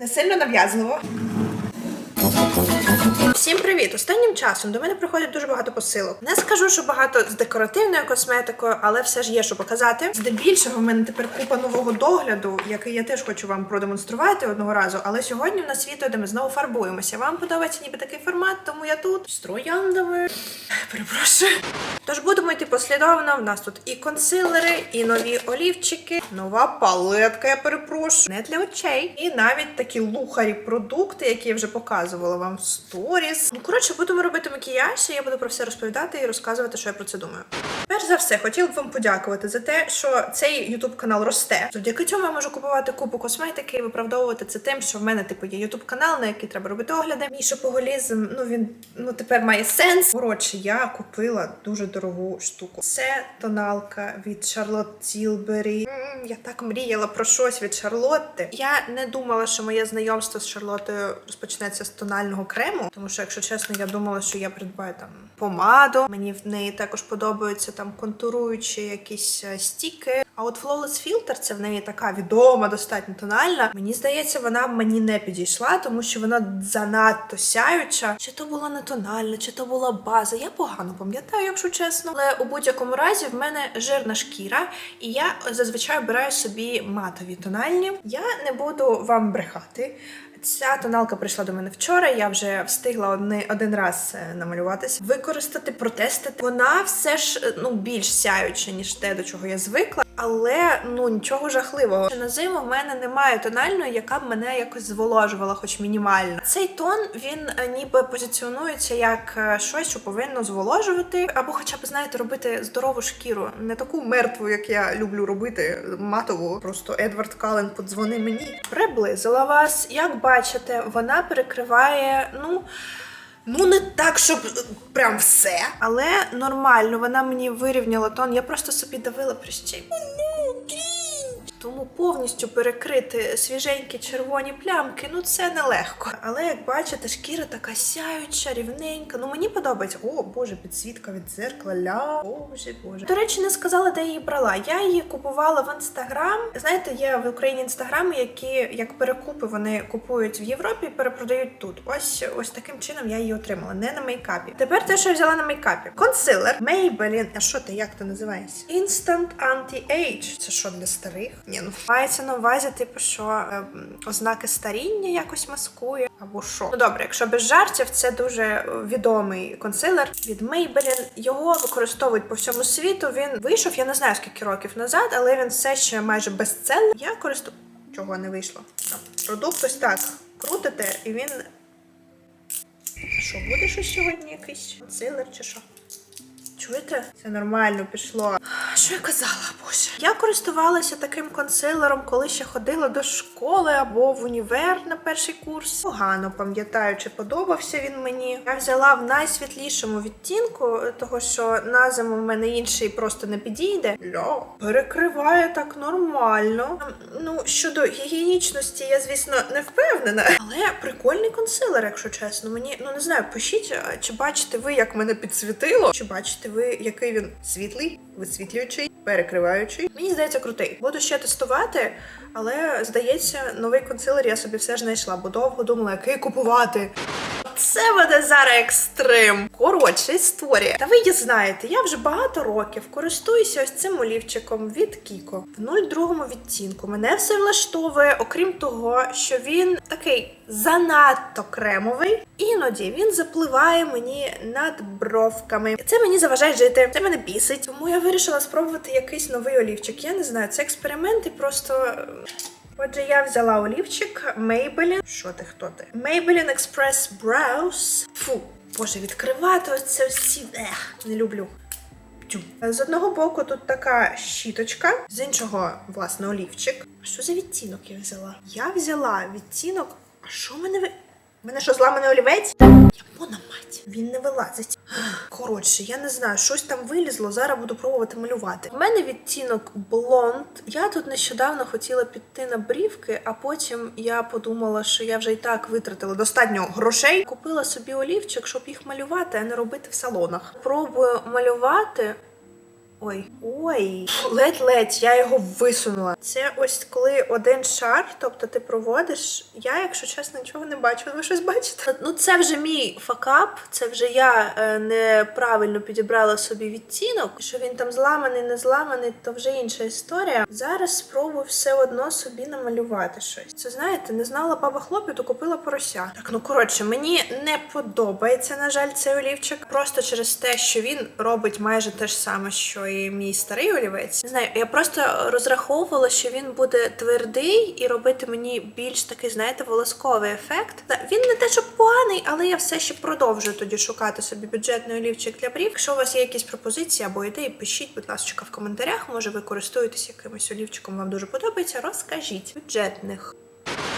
Не сильно нав'язливо. Всім привіт! Останнім часом до мене приходить дуже багато посилок. Не скажу, що багато з декоративною косметикою, але все ж є що показати. Здебільшого в мене тепер купа нового догляду, який я теж хочу вам продемонструвати одного разу. Але сьогодні в нас відео, де ми знову фарбуємося. Вам подобається ніби такий формат, тому я тут з трояндами. Перепрошую. Тож будемо йти послідовно. В нас тут і консилери, і нові олівчики, нова палетка, я перепрошую, не для очей. І навіть такі лухарі продукти, які я вже показувала вам сторіс. Ну, коротше, будемо робити макіяж, і я буду про все розповідати і розказувати, що я про це думаю. Перш за все, хотіла б вам подякувати за те, що цей YouTube канал росте. Завдяки цьому я можу купувати купу косметики і виправдовувати це тим, що в мене типу є YouTube канал, на який треба робити огляди. Мій шопоголізм, ну він ну тепер має сенс. Коротше, я купила дуже дорогу штуку. Це тоналка від Tilbury. М, Я так мріяла про щось від Шарлотти. Я не думала, що моє знайомство з Шарлотою розпочнеться з тонального крему, тому що, якщо чесно, я думала, що я придбаю там помаду. Мені в неї також подобаються там контуруючі якісь е, стіки. А от Flawless Filter, це в неї така відома, достатньо тональна. Мені здається, вона мені не підійшла, тому що вона занадто сяюча. Чи то була не тональна, чи то була база. Я погано пам'ятаю, якщо чесно. Але у будь-якому разі в мене жирна шкіра, і я зазвичай обираю собі матові тональні. Я не буду вам брехати. Ця тоналка прийшла до мене вчора. Я вже встигла одни, один раз е, намалюватися, використати, протестити. Вона все ж е, ну більш сяюча, ніж те, до чого я звикла. Але ну нічого жахливого. На зиму в мене немає тональної, яка б мене якось зволожувала, хоч мінімально. Цей тон він е, ніби позиціонується як е, щось, що повинно зволожувати, або, хоча б знаєте, робити здорову шкіру, не таку мертву, як я люблю робити, матову. Просто Едвард Кален подзвони мені. Приблизила вас. Як бачите, вона перекриває, ну. Ну, не так, щоб е, прям все. Але нормально, вона мені вирівняла тон. Я просто собі давила прищей. Тому повністю перекрити свіженькі червоні плямки, ну це нелегко. Але як бачите, шкіра така сяюча, рівненька. Ну мені подобається. О, боже, підсвітка від дзеркала. Ля. Боже, боже. До речі, не сказала, де її брала. Я її купувала в інстаграм. Знаєте, є в Україні інстаграми, які як перекупи вони купують в Європі, і перепродають тут. Ось ось таким чином я її отримала, не на мейкапі. Тепер те, що я взяла на мейкапі. Консилер Maybelline. А що ти, як то називається? Instant Anti-Age. Це що для старих? Ні, ну мається на увазі, типу, що ем, ознаки старіння якось маскує, або що. Ну добре, якщо без жартів, це дуже е, відомий консилер від Maybelline. Його використовують по всьому світу. Він вийшов, я не знаю скільки років назад, але він все ще майже бестселер. Я користую. Чого не вийшло? Продукт ось так крутите, і він. Що, буде щось сьогодні якийсь консилер чи що? Чуєте? Це нормально пішло. Що я казала, боже? Я користувалася таким консилером, коли ще ходила до школи або в універ на перший курс. Погано пам'ятаю, чи подобався він мені. Я взяла в найсвітлішому відтінку, того що на зиму в мене інший просто не підійде. Ля, перекриває так нормально. Ну, щодо гігієнічності, я, звісно, не впевнена. Але прикольний консилер, якщо чесно. Мені ну не знаю, пишіть, чи бачите ви, як мене підсвітило, чи бачите ви, який він світлий, висвітлюючий, перекриваючий. Мені здається, крутий. Буду ще тестувати, але здається, новий консилер я собі все ж знайшла, бо довго думала, який купувати. Це буде зараз екстрим. Коротше, історія. Та ви її знаєте, я вже багато років користуюся ось цим олівчиком від Кіко в 02 відтінку. Мене все влаштовує, окрім того, що він такий занадто кремовий. Іноді він запливає мені над бровками. Це мені заважає жити. Це мене бісить. Тому я вирішила спробувати якийсь новий олівчик. Я не знаю, це експеримент і просто. Отже, я взяла олівчик Maybelline. Що ти, хто ти? Maybelline Express Brows. Фу, боже, відкривати оце це всі. Ех, не люблю. З одного боку тут така щіточка, з іншого, власне, олівчик. А що за відтінок я взяла? Я взяла відтінок. А що в мене ви. В мене що зламаний олівець? Япона мать, він не вилазить. Коротше, я не знаю, щось там вилізло. Зараз буду пробувати малювати. У мене відтінок блонд. Я тут нещодавно хотіла піти на брівки, а потім я подумала, що я вже і так витратила достатньо грошей. Купила собі олівчик, щоб їх малювати, а не робити в салонах. Пробую малювати. Ой, ой, ледь-ледь, я його висунула. Це ось коли один шар, тобто ти проводиш. Я, якщо чесно, нічого не бачу. Ви щось бачите? Ну це вже мій факап, це вже я е, неправильно підібрала собі відтінок. Що він там зламаний, не зламаний, то вже інша історія. Зараз спробую все одно собі намалювати щось. Це знаєте, не знала баба хлопцю, то купила порося. Так, ну коротше, мені не подобається, на жаль, цей олівчик. Просто через те, що він робить майже те ж саме, що і мій старий олівець. Не знаю, я просто розраховувала, що він буде твердий і робити мені більш такий, знаєте, волосковий ефект. Він не те, що поганий, але я все ще продовжую тоді шукати собі бюджетний олівчик для брів. Якщо у вас є якісь пропозиції або ідеї, пишіть, будь ласка, в коментарях. Може, ви користуєтесь якимось олівчиком, вам дуже подобається. Розкажіть бюджетних.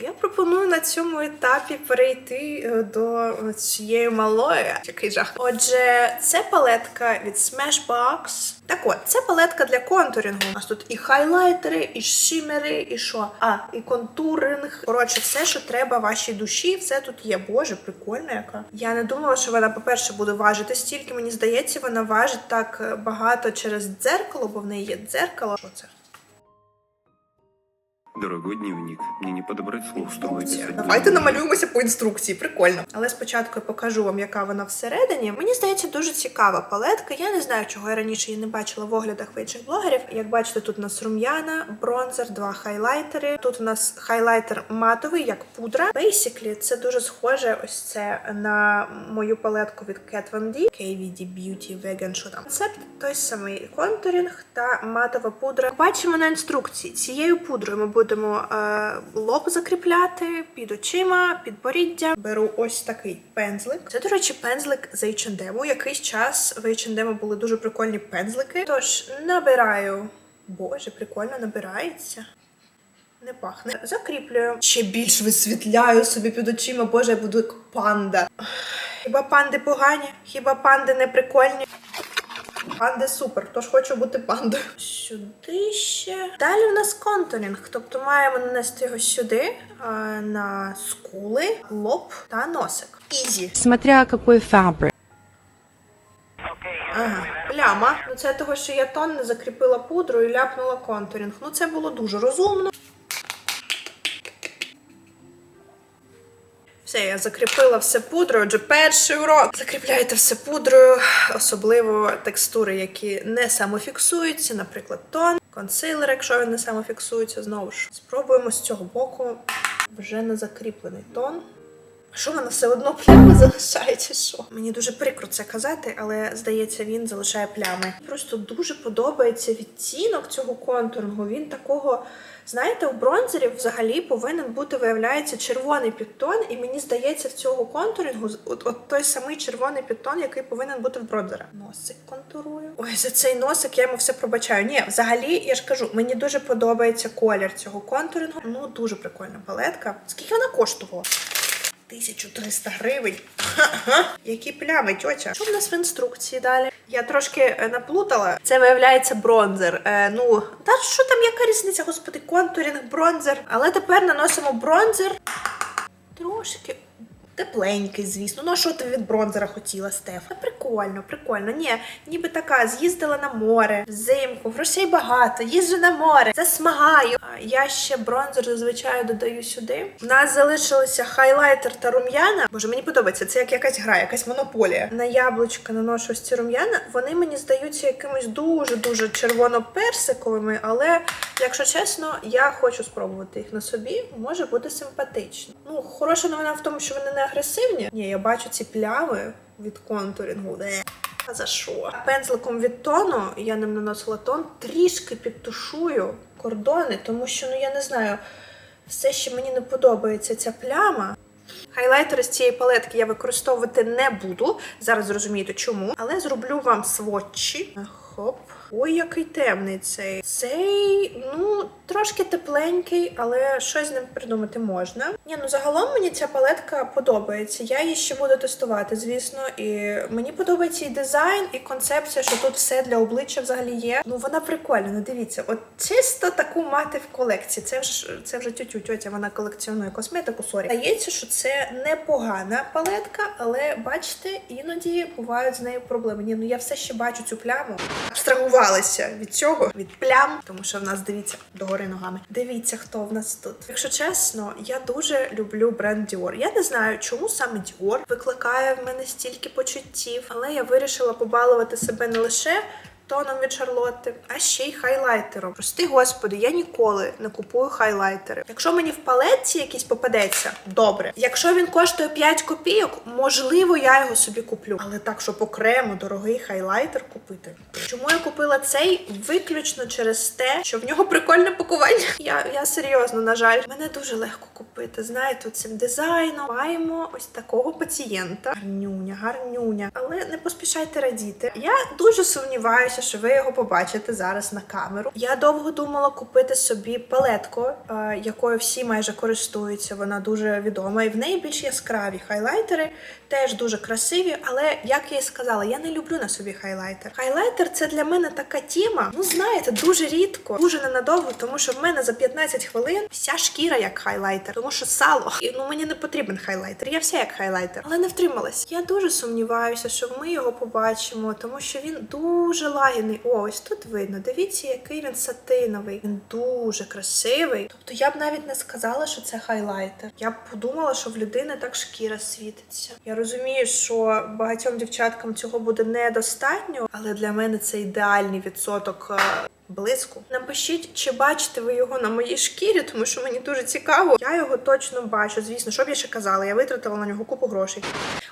Я пропоную на цьому етапі перейти е, до цієї малої. Який жах. Отже, це палетка від Smashbox. Так от, це палетка для контурінгу. У нас тут і хайлайтери, і шимери, і що? А, і контуринг. Коротше, все, що треба вашій душі, все тут є. Боже, прикольна яка. Я не думала, що вона, по-перше, буде важити стільки. Мені здається, вона важить так е, багато через дзеркало, бо в неї є дзеркало. Що це? Дорогой дневник, мне не подобрать слов, чтобы описать. Давайте намалюємося по інструкції, прикольно. Але спочатку я покажу вам, яка вона всередині. Мені здається, дуже цікава палетка. Я не знаю, чого я раніше її не бачила в оглядах в інших блогерів. Як бачите, тут у нас рум'яна, бронзер, два хайлайтери. Тут у нас хайлайтер матовий, як пудра. Basically, це дуже схоже ось це на мою палетку від Kat Von D. KVD Beauty Vegan, що там. Концепт той самий контурінг та матова пудра. Бачимо на інструкції. Цією пудрою ми будемо е, лоб закріпляти під очима, підборіддя. Беру ось такий пензлик. Це, до речі, пензлик з H&M. Якийсь час в H&M були дуже прикольні пензлики. Тож набираю. Боже, прикольно набирається. Не пахне. Закріплюю. Ще більш висвітляю собі під очима. Боже, я буду як панда. Хіба панди погані? Хіба панди не прикольні? Панди супер, тож хочу бути пандою. Сюди ще. Далі в нас контурінг, тобто маємо нанести його сюди, на скули, лоб та носик. Ізі. Смотря какой фабрик. Ага, пляма. Ну це того, що я тон не закріпила пудру і ляпнула контурінг. Ну це було дуже розумно. Все, я закріпила все пудрою. Отже, перший урок. Закріпляєте все пудрою, особливо текстури, які не самофіксуються, наприклад, тон, консилер, якщо він не самофіксується, знову ж спробуємо з цього боку вже не закріплений тон. Що вона все одно плями залишає, чи що? Мені дуже прикро це казати, але здається, він залишає плями. Просто дуже подобається відтінок цього контурингу. Він такого, знаєте, у бронзерів взагалі повинен бути, виявляється, червоний підтон, і мені здається, в цього контурингу от, от той самий червоний підтон, який повинен бути в бронзера. Носик контурую. Ой, за цей носик я йому все пробачаю. Ні, взагалі, я ж кажу, мені дуже подобається колір цього контурингу. Ну, дуже прикольна палетка. Скільки вона коштувала? 1300 гривень. Які плями, тьотя. Що в нас в інструкції далі? Я трошки е, наплутала. Це виявляється бронзер. Е, ну, та що там, яка різниця, господи, контурінг, бронзер. Але тепер наносимо бронзер. Трошки. Тепленький, звісно. Ну, а що ти від бронзера хотіла, Стеф? А прикольно, прикольно. Ні, ніби така, з'їздила на море, взимку, грошей багато, їжджу на море, засмагаю. А Я ще бронзер зазвичай додаю сюди. У нас залишилися хайлайтер та рум'яна. Боже, мені подобається, це як якась гра, якась монополія. На яблучка наношу ось ці рум'яна. Вони мені здаються якимись дуже-дуже червоно-персиковими, але, якщо чесно, я хочу спробувати їх на собі. Може бути симпатично. Ну, хороша новина в тому, що вони не агресивні. Ні, я бачу ці пляви від контурінгу. А за що? Пензликом від тону я ним наносила тон, трішки підтушую кордони, тому що ну я не знаю, все ще мені не подобається ця пляма. Хайлайтери з цієї палетки я використовувати не буду. Зараз зрозумієте чому. Але зроблю вам сводчі. Хоп. Ой, який темний цей. Цей, ну, трошки тепленький, але щось з ним придумати можна. Ні, ну загалом мені ця палетка подобається. Я її ще буду тестувати, звісно. І мені подобається і дизайн, і концепція, що тут все для обличчя взагалі є. Ну вона прикольна. Ну дивіться, от чисто таку мати в колекції. Це вже це вже тютю тьотя, вона колекціонує косметику. Сорі. Здається, що це непогана палетка, але бачите, іноді бувають з нею проблеми. Ні, ну я все ще бачу цю пляму. Абстрагувала відбивалися від цього, від плям, тому що в нас дивіться догори ногами. Дивіться, хто в нас тут. Якщо чесно, я дуже люблю бренд Dior. Я не знаю, чому саме Dior викликає в мене стільки почуттів, але я вирішила побалувати себе не лише. Тоном від Шарлотти, а ще й хайлайтером. Прости господи, я ніколи не купую хайлайтери. Якщо мені в палетці якийсь попадеться, добре. Якщо він коштує 5 копійок, можливо, я його собі куплю. Але так, щоб окремо дорогий хайлайтер купити. Чому я купила цей? Виключно через те, що в нього прикольне пакування. Я, я серйозно, на жаль, мене дуже легко купити. Знаєте, цим дизайном маємо ось такого пацієнта. Гарнюня, гарнюня. Але не поспішайте радіти. Я дуже сумніваюся, що ви його побачите зараз на камеру. Я довго думала купити собі палетку, е, якою всі майже користуються. Вона дуже відома, і в неї більш яскраві хайлайтери, теж дуже красиві. Але як я і сказала, я не люблю на собі хайлайтер. Хайлайтер це для мене така тема. Ну знаєте, дуже рідко, дуже ненадовго, тому що в мене за 15 хвилин вся шкіра як хайлайтер, тому що сало. І ну мені не потрібен хайлайтер. Я вся як хайлайтер, але не втрималась. Я дуже сумніваюся, що ми його побачимо, тому що він дуже лагідний. Ось тут видно. Дивіться, який він сатиновий. Він дуже красивий. Тобто я б навіть не сказала, що це хайлайтер. Я б подумала, що в людини так шкіра світиться. Я розумію, що багатьом дівчаткам цього буде недостатньо, але для мене це ідеальний відсоток. Блиску. Напишіть, чи бачите ви його на моїй шкірі, тому що мені дуже цікаво. Я його точно бачу. Звісно, що б я ще казала, я витратила на нього купу грошей.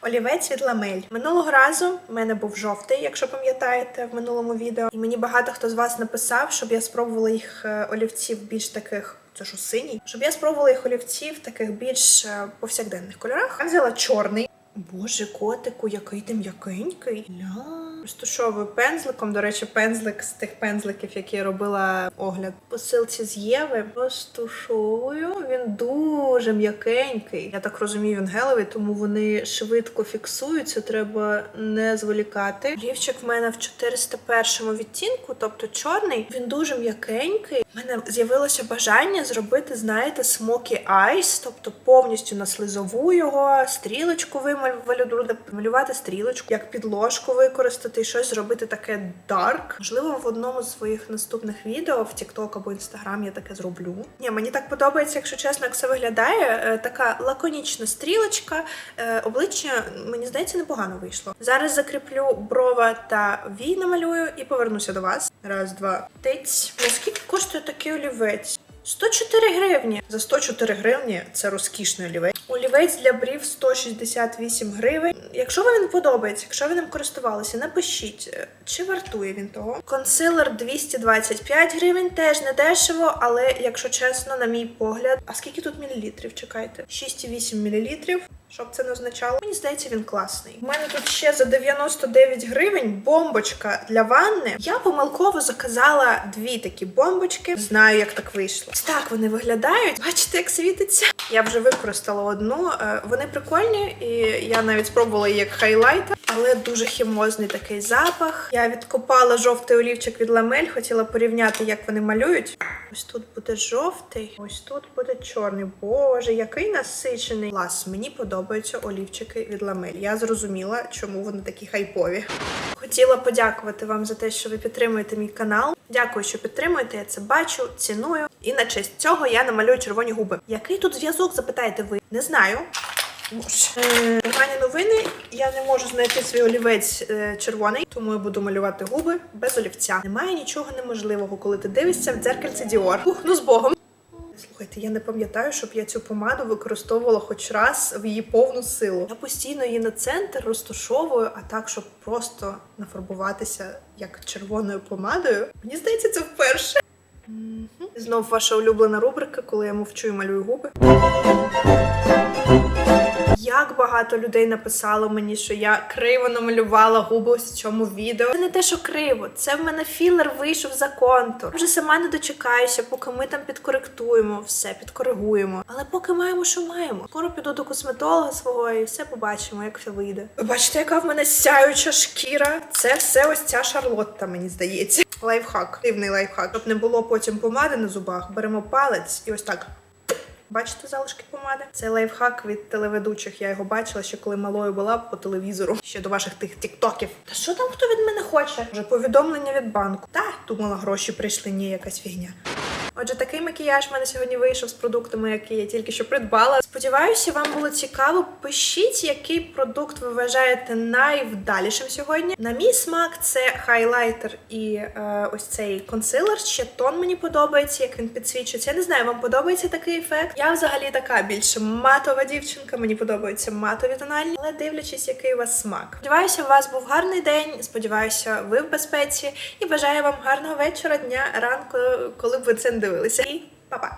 Олівець від ламель. Минулого разу в мене був жовтий, якщо пам'ятаєте, в минулому відео. І мені багато хто з вас написав, щоб я спробувала їх е, олівців більш таких. Це що синій, щоб я спробувала їх олівців таких більш е, повсякденних кольорах. Я взяла чорний. Боже, котику, який ти м'якенький. Ля. Розтушовую пензликом. До речі, пензлик з тих пензликів, які я робила огляд. Посилці з Єви. Розтушовую. Він дуже м'якенький. Я так розумію, він гелевий, тому вони швидко фіксуються. Треба не зволікати. Лівчик в мене в 401 відтінку, тобто чорний. Він дуже м'якенький. У мене з'явилося бажання зробити, знаєте, смокі айс, тобто повністю на слизову його, стрілочку вималювати, малювати стрілочку, як підложку використати і щось зробити таке дарк. Можливо, в одному з своїх наступних відео в TikTok або Instagram я таке зроблю. Ні, мені так подобається, якщо чесно, як це виглядає. Е, Така лаконічна стрілочка. Е, Обличчя, мені здається, непогано вийшло. Зараз закріплю брова та вій намалюю і повернуся до вас. Раз, два, тиць. Наскільки коштує такий олівець? 104 гривні. За 104 гривні це розкішний олівець. Олівець для брів 168 гривень. Якщо вам він подобається, якщо ви ним користувалися, напишіть, е, чи вартує він того. Консилер 225 гривень, теж не дешево, але якщо чесно, на мій погляд, а скільки тут мілілітрів? Чекайте, 6,8 мілілітрів. Щоб це не означало, мені здається, він класний. У мене тут ще за 99 гривень бомбочка для ванни. Я помилково заказала дві такі бомбочки. Знаю, як так вийшло. Ось так вони виглядають. Бачите, як світиться. Я вже використала одну. Е, Вони прикольні, і я навіть спробувала її як хайлайтер, але дуже хімозний такий запах. Я відкопала жовтий олівчик від ламель, хотіла порівняти, як вони малюють. Ось тут буде жовтий, ось тут буде чорний. Боже, який насичений. Клас, мені подобаються олівчики від ламель. Я зрозуміла, чому вони такі хайпові. Хотіла подякувати вам за те, що ви підтримуєте мій канал. Дякую, що підтримуєте. Я це бачу, ціную. І на честь цього я намалюю червоні губи. Який тут зв'язок, запитаєте ви? Не знаю. Е, Погані новини. Я не можу знайти свій олівець е, червоний, тому я буду малювати губи без олівця. Немає нічого неможливого, коли ти дивишся в дзеркальце Діор. Ух, ну з Богом. Слухайте, я не пам'ятаю, щоб я цю помаду використовувала хоч раз в її повну силу. Я постійно її на центр розташовую, а так, щоб просто нафарбуватися як червоною помадою. Мені здається, це вперше. Знов ваша улюблена рубрика, коли я мовчу і малюю губи. Як багато людей написало мені, що я криво намалювала губи в цьому відео. Це не те, що криво, це в мене філер вийшов за контур. Вже сама не дочекаюся, поки ми там підкоректуємо, все підкоригуємо. Але поки маємо, що маємо. Скоро піду до косметолога свого і все побачимо, як все вийде. Ви бачите, яка в мене сяюча шкіра. Це все ось ця шарлотта, мені здається. Лайфхак, дивний лайфхак. Щоб не було потім помади на зубах, беремо палець і ось так Бачите залишки помади? Це лайфхак від телеведучих. Я його бачила ще коли малою була по телевізору. Ще до ваших тих тіктоків. Та що там хто від мене хоче? Вже повідомлення від банку. Та думала, гроші прийшли, ні, якась фігня. Отже, такий макіяж в мене сьогодні вийшов з продуктами, які я тільки що придбала. Сподіваюся, вам було цікаво. Пишіть, який продукт ви вважаєте найвдалішим сьогодні. На мій смак це хайлайтер і е, ось цей консилер. Ще тон мені подобається, як він підсвічується. Я не знаю, вам подобається такий ефект. Я взагалі така більше матова дівчинка. Мені подобаються матові тональні, але дивлячись, який у вас смак. Сподіваюся, у вас був гарний день. Сподіваюся, ви в безпеці і бажаю вам гарного вечора, дня, ранку, коли б ви це не Esse aí, papá.